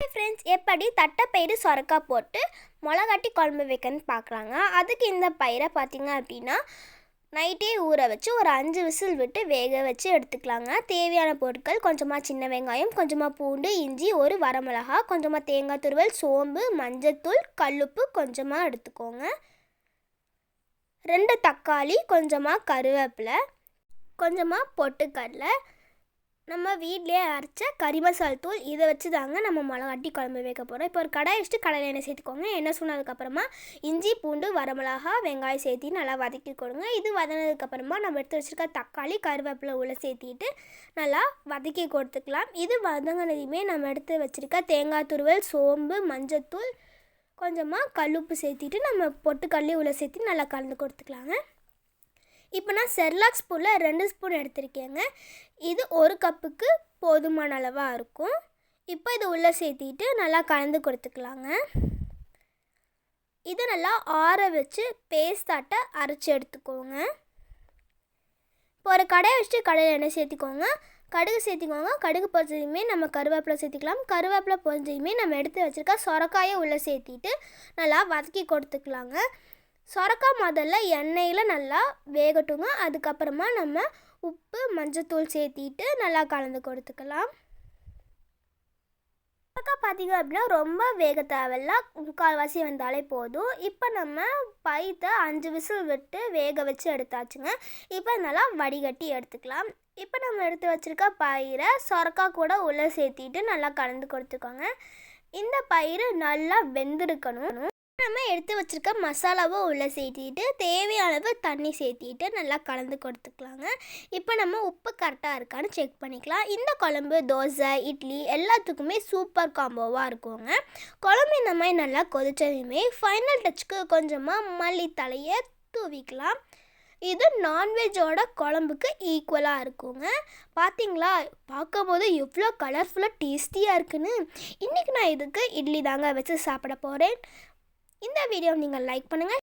Friends எப்படி தட்டைப்பயிறு சொரக்காய் போட்டு மிளகாட்டி குழம்பு வைக்கன்னு பார்க்குறாங்க அதுக்கு இந்த பயிரை பார்த்தீங்க அப்படின்னா நைட்டே ஊற வச்சு ஒரு அஞ்சு விசில் விட்டு வேக வச்சு எடுத்துக்கலாங்க. தேவையான பொருட்கள் கொஞ்சமாக சின்ன வெங்காயம் கொஞ்சமாக பூண்டு இஞ்சி ஒரு வரமிளகா கொஞ்சமாக தேங்காய் துருவல் சோம்பு மஞ்சத்தூள் கல்லுப்பு கொஞ்சமாக எடுத்துக்கோங்க. ரெண்டு தக்காளி கொஞ்சமாக கருவேப்பிலை கொஞ்சமாக பொட்டுக்கடலை நம்ம வீட்லேயே அரைச்ச கறி மசால் தூள் இதை வச்சு தாங்க நம்ம மிளகாட்டி குழம்பு வைக்க போகிறோம் இப்போ ஒரு கடாய் வச்சுட்டு கடையில் எண்ணெய் சேர்த்துக்கோங்க. எண்ணெய் சொன்னதுக்கப்புறமா இஞ்சி பூண்டு வரமிளகா வெங்காயம் சேர்த்து நல்லா வதக்கி கொடுங்க. இது வதனதுக்கப்புறமா நம்ம எடுத்து வச்சுருக்க தக்காளி கருவேப்பிலை உள்ள சேர்த்திட்டு நல்லா வதக்கி கொடுத்துக்கலாம். இது வதங்கினதையுமே நம்ம எடுத்து வச்சுருக்க தேங்காய் துருவல் சோம்பு மஞ்சத்தூள் கொஞ்சமாக கல்லுப்பு சேர்த்திட்டு நம்ம பொட்டுக்கல்லி உள்ள சேர்த்து நல்லா கலந்து கொடுத்துக்கலாங்க. இப்போ நான் செர்லாக் ஸ்பூனில் ரெண்டு ஸ்பூன் எடுத்திருக்கேங்க. இது ஒரு கப்புக்கு போதுமான அளவாக இருக்கும். இப்போ இது உள்ளே சேர்த்திட்டு நல்லா கலந்து கொடுத்துக்கலாங்க. இது நல்லா ஆற வச்சு பேஸ்டாட்டை அரைச்சி எடுத்துக்கோங்க. இப்போ ஒரு கடையை வச்சுட்டு கடையில் எண்ணெய் சேர்த்திக்கோங்க. கடுகு சேர்த்திக்கோங்க. கடுகு பொறிச்சதையுமே நம்ம கருவேப்பிலை சேர்த்திக்கலாம். கருவேப்பிலை பொறிச்சதையுமே நம்ம எடுத்து வச்சுருக்க சொரக்காயை உள்ளே சேர்த்திட்டு நல்லா வதக்கி கொடுத்துக்கலாங்க. சொரக்காய் முதல்ல எண்ணெயில் நல்லா வேகட்டுங்க. அதுக்கப்புறமா நம்ம உப்பு மஞ்சத்தூள் சேர்த்திட்டு நல்லா கலந்து கொடுத்துக்கலாம். சொரக்காய் பார்த்திங்க அப்படின்னா ரொம்ப வேக தேவையில்ல. முக்கால்வாசி வந்தாலே போதும். இப்போ நம்ம பைத்தை அஞ்சு விசில் விட்டு வேக வச்சு எடுத்தாச்சுங்க. இப்போ நல்லா வடிகட்டி எடுத்துக்கலாம். இப்போ நம்ம எடுத்து வச்சுருக்க பயிரை சொரக்காய் கூட உள்ளே சேர்த்திட்டு நல்லா கலந்து கொடுத்துக்கோங்க. இந்த பயிர் நல்லா வெந்திருக்கணும். நம்ம எடுத்து வச்சுருக்க மசாலாவை உள்ளே சேர்த்திட்டு தேவையான அளவு தண்ணி சேர்த்திட்டு நல்லா கலந்து கொடுத்துக்கலாங்க. இப்போ நம்ம உப்பு கரெக்டாக இருக்கான்னு செக் பண்ணிக்கலாம். இந்த குழம்பு தோசை இட்லி எல்லாத்துக்குமே சூப்பர் காம்போவாக இருக்குங்க. குழம்பு இந்த மாதிரி நல்லா கொதிச்சதுமே ஃபைனல் டச்சுக்கு கொஞ்சமாக மல்லித்தலையை தூவிக்கலாம். இது நான்வெஜ்ஜோட குழம்புக்கு ஈக்குவலாக இருக்குங்க. பார்த்தீங்களா பார்க்கும்போது எவ்வளோ கலர்ஃபுல்லாக டேஸ்டியாக இருக்குன்னு. இன்றைக்கி நான் இதுக்கு இட்லி தாங்க வச்சு சாப்பிட போகிறேன் இந்த வீடியோ நீங்கள் லைக் பண்ணுங்கள்